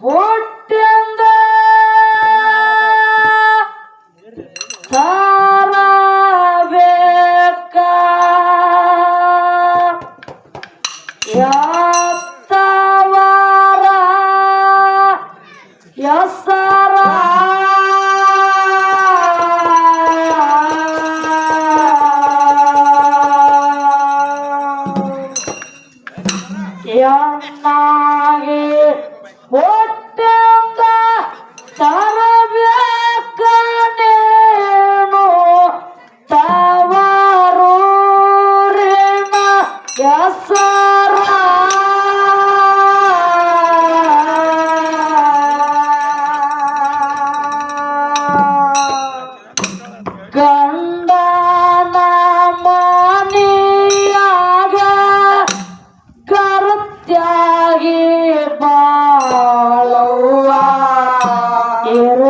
ಹುಟ್ಟಿಂದ ತರಬೇಕ ಎತ್ತವರ ಹೆಸರ? ಎನ್ನಾಗಿ ಹೊಟ್ಟೆಂದ ಇರುವ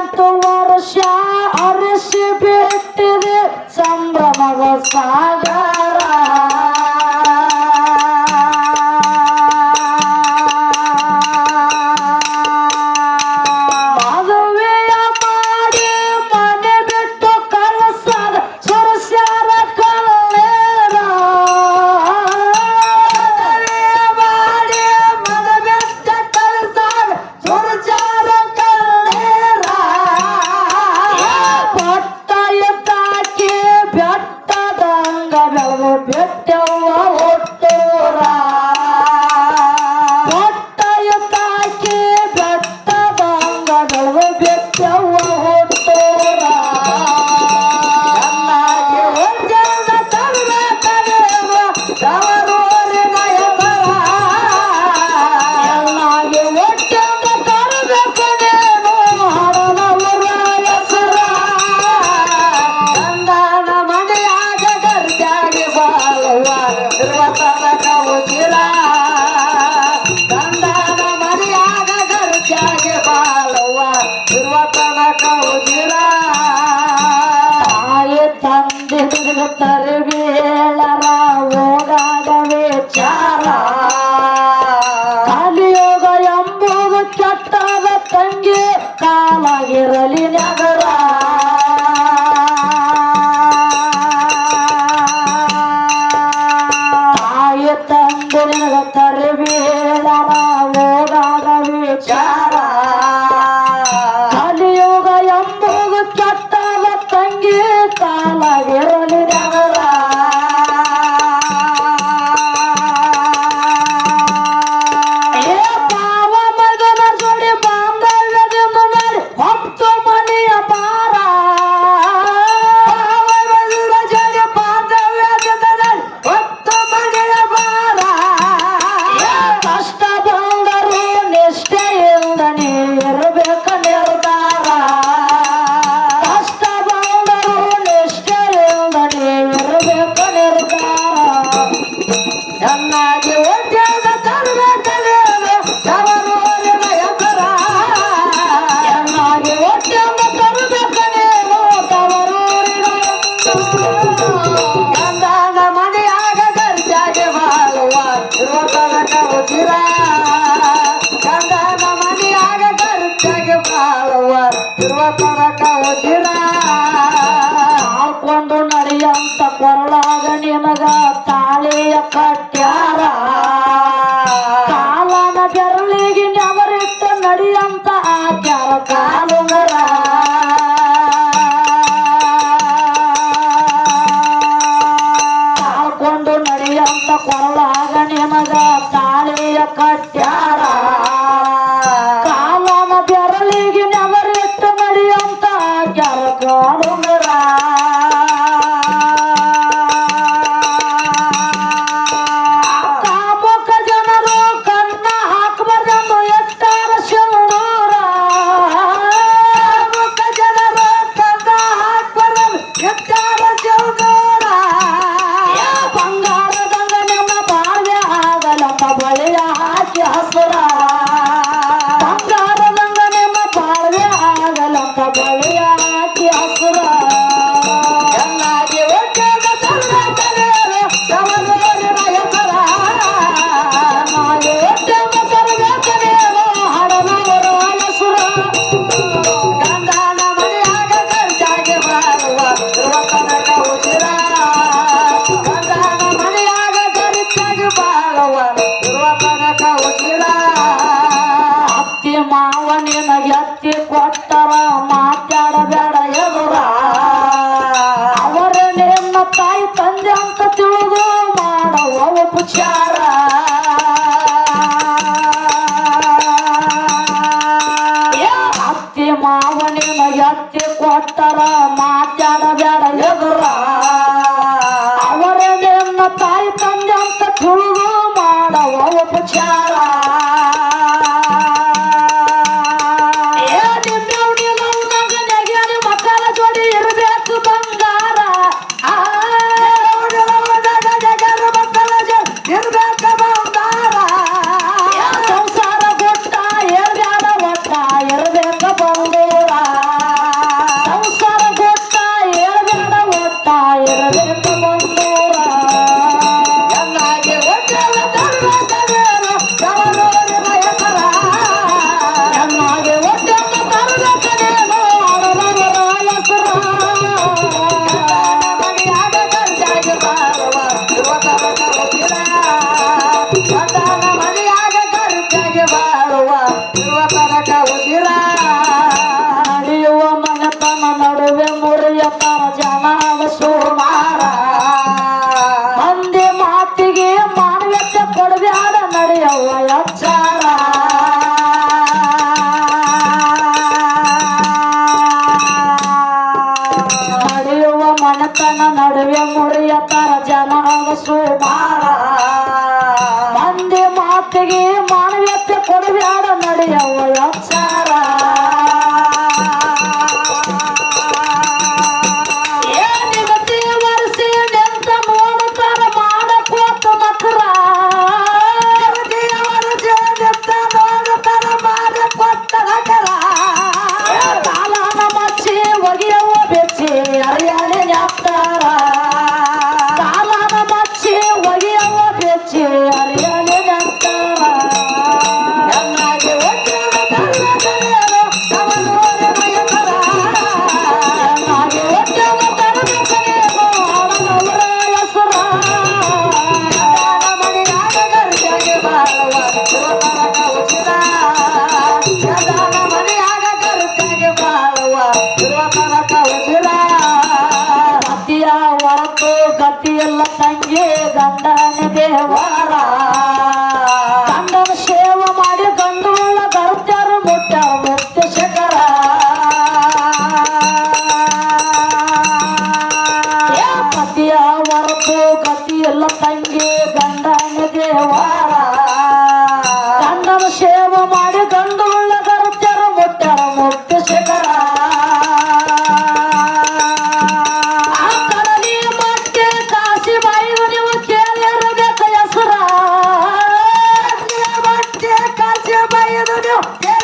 ಹದಿನೆಂಟು ವರ್ಷ ಅರಸಿ ಬಿಟ್ಟಿದೆ ಸಂಭ್ರಮದ ಸಾಗರ ಮಾನವ ಸುಮಾರ. ಮಂದಿ ಮಾತಿಗೆ ಮಾನವೀಯತೆ ಕೊಡಬೇಡ ನಡೆಯವ want to share. ಧನ್ಯ ಧನ್ಯ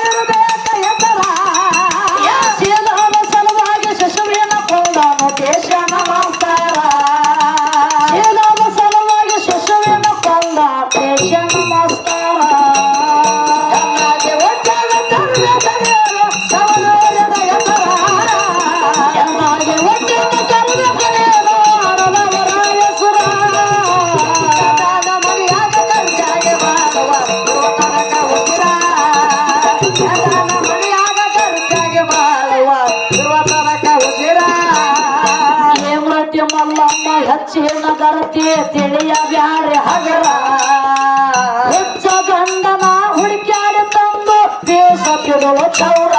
ಚಿನ್ನದರತಿ ತಿಳಿಯ ಬ್ಯಾರೆ ಹಗರ. ಹೆಚ್ಚ ಗಂಡನ ಹುಡುಕ್ಯಾಡಿ ತಂದು ದೇಶ ಬಿಡುವ ಚೌರ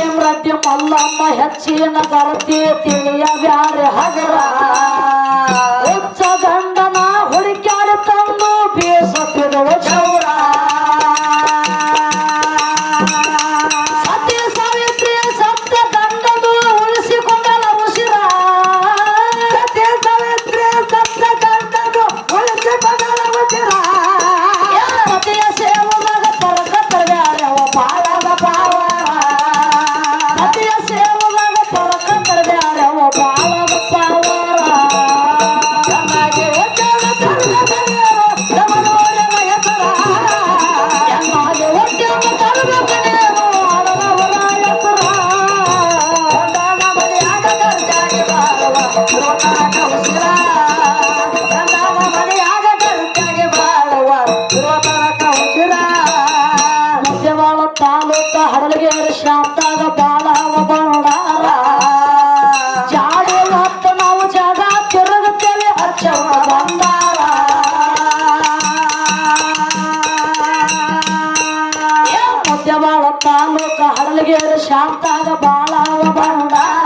ಏಮ್ರತಿ ಮಲ್ಲಮ್ಮ ಹೆಚ್ಚಿನ ದರತಿ ತಿಳಿಯ ಬ್ಯಾರೆ ಹಗರ. ಬಂದಾಗ ಬಾಳ ಬಂದಾಗ